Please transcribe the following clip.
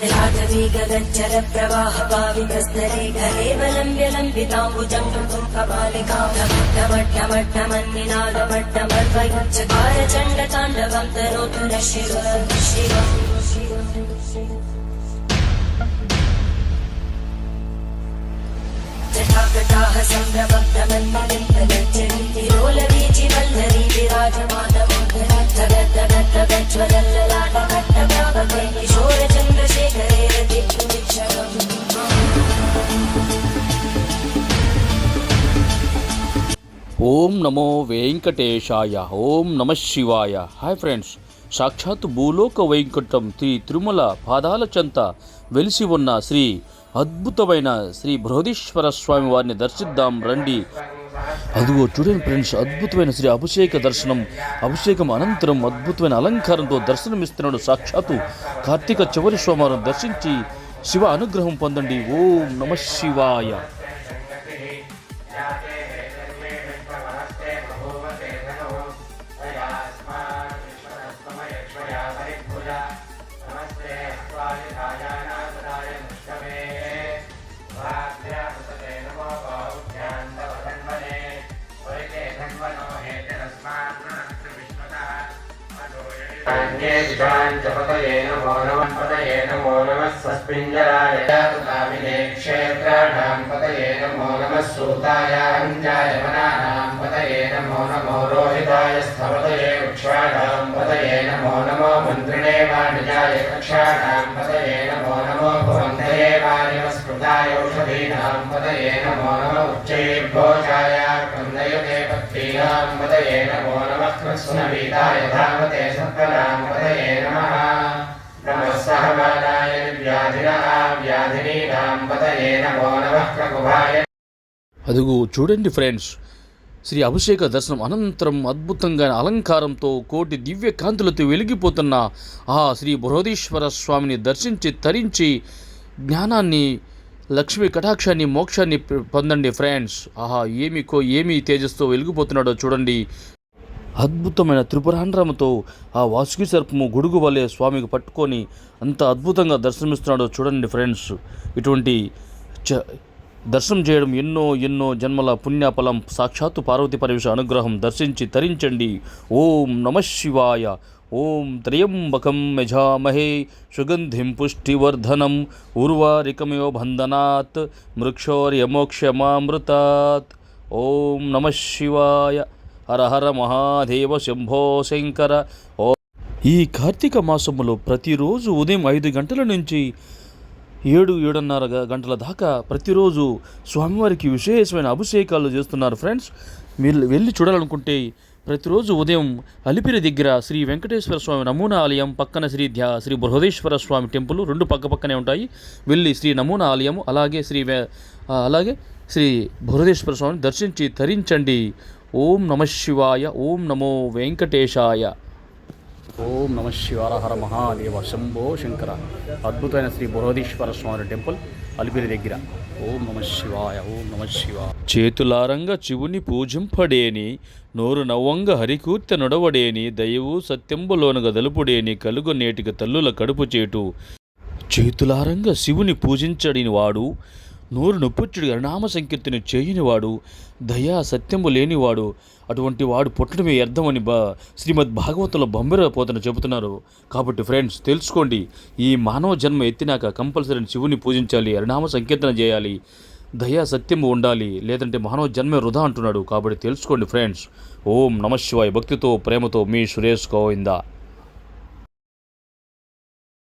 जलागवीगगज्जर प्रवाह पावितस्तरे घरेवलम्ब्य लम्बिताम्बुजं तुङ्कपालिकामट्टमट्टमट्टमन्निनादमट्टमर्वयुच्चकार चण्डताण्डवं तनोतु न शिव शिव जटाकटाः सम्भ्रमब्धमन्मलिम्पगज्जरी ఓం నమో వెంకటేశాయ ఓం నమ శివాయ. హాయ్ ఫ్రెండ్స్ సాక్షాత్ భూలోక వైకుంఠం శ్రీ తిరుమల పాదాల చెంత వెలిసి ఉన్న శ్రీ అద్భుతమైన శ్రీ బృహదీశ్వర స్వామి వారిని దర్శిద్దాం రండి. అదిగో చూడండి ఫ్రెండ్స్ అద్భుతమైన శ్రీ అభిషేక దర్శనం అభిషేకం అనంతరం అద్భుతమైన అలంకారంతో దర్శనమిస్తున్నాడు సాక్షాత్తు కార్తీక చివరి సోమవారం దర్శించి శివ అనుగ్రహం పొందండి. ఓం నమ శివాయ. पतये नमो नमः पतये नमो नमः स्वस्मिञ्जराय कामिने क्षेत्राणां पतये नमो नमः सूताय अञ्जाय वनानां पतये नमो नमो रोहिताय स्थपतये वृक्षाणां पतये नमो नमो मन्त्रिणे वाणिजाय कक्षाणां पतये नमो नमो भुवन्तये वाणिवस्कृताय औषधीनां पतये नमो नमः उच्चैर्भोजाय नमः कृत्स्नवीताय धावते सत्कलां पतये नमः नमः सहमानाय व्याधिनः व्याधिनीनां पतये नमो नमः प्रकुभाय అదుగు చూడండి ఫ్రెండ్స్ శ్రీ అభిషేక దర్శనం అనంతరం అద్భుతంగా అలంకారంతో కోటి దివ్య కాంతులతో వెలిగిపోతున్న ఆ శ్రీ బృహదీశ్వర స్వామిని దర్శించి తరించి జ్ఞానాన్ని లక్ష్మీ కటాక్షాన్ని మోక్షాన్ని పొ- పొందండి ఫ్రెండ్స్ ఆహా ఏమి కో ఏమి తేజస్తో వెలిగిపోతున్నాడో చూడండి అద్భుతమైన త్రిపురాండ్రమతో ఆ వాసుకి సర్పము గొడుగు వలె స్వామికి పట్టుకొని అంత అద్భుతంగా దర్శనమిస్తున్నాడో చూడండి ఫ్రెండ్స్. ఇటువంటి చ దర్శనం చేయడం ఎన్నో ఎన్నో జన్మల పుణ్యఫలం. సాక్షాత్తు పార్వతీ పరమేశ అనుగ్రహం దర్శించి తరించండి. ఓం నమ శివాయ. ఓం త్రయంబకం యజామహే. సుగంధిం పుష్టివర్ధనం. ఉర్వారికమయో బంధనాత్. మృక్షోర్యమోక్షమామృతాత్. ఓం నమ శివాయ. హరహర మహాదేవ శంభో శంకర. ఓ ఈ కార్తీక మాసములో ప్రతిరోజు ఉదయం ఐదు గంటల నుంచి ఏడు ఏడున్నర గంటల దాకా ప్రతిరోజు స్వామివారికి విశేషమైన అభిషేకాలు చేస్తున్నారు ఫ్రెండ్స్. మీరు వెళ్ళి చూడాలనుకుంటే ప్రతిరోజు ఉదయం అలిపిరి దగ్గర శ్రీ వెంకటేశ్వర స్వామి నమూనా ఆలయం పక్కన శ్రీ ధ్యా శ్రీ బృహదేశ్వర స్వామి టెంపుల్ రెండు పక్క పక్కనే ఉంటాయి. వెళ్ళి శ్రీ నమూనా ఆలయం అలాగే శ్రీ అలాగే శ్రీ బృహదేశ్వర స్వామిని దర్శించి తరించండి. ఓం నమ శివాయ ఓం నమో వెంకటేశాయ. ఓం నమ శివార హర మహాదేవ శంభో శంకర. అద్భుతమైన శ్రీ బృహదీశ్వర స్వామి టెంపుల్ అలిపిరి దగ్గర. ఓం నమ శివాయ ఓం నమ శివాయ. చేతులారంగ శివుని పూజింపడేని నోరు నవ్వంగ హరికూర్త నొడవడేని దయవు సత్యంబులోనుగ దలుపుడేని కలుగు నేటికి తల్లుల కడుపు చేటు. చేతులారంగా శివుని పూజించడిని వాడు నోరు నొప్పుచ్చుడు హరినామ సంకీర్తిని చేయనివాడు దయా సత్యము లేనివాడు అటువంటి వాడు పుట్టడమే అర్థమని బా శ్రీమద్ భాగవతంలో బొంబెరపోతన చెబుతున్నారు. కాబట్టి ఫ్రెండ్స్ తెలుసుకోండి ఈ మానవ జన్మ ఎత్తినాక కంపల్సరీ శివుని పూజించాలి అరినామ సంకీర్తన చేయాలి దయా సత్యము ఉండాలి లేదంటే మానవ జన్మే వృధా అంటున్నాడు. కాబట్టి తెలుసుకోండి ఫ్రెండ్స్. ఓం నమ శివాయ భక్తితో ప్రేమతో మీ సురేష్ గోవిందా.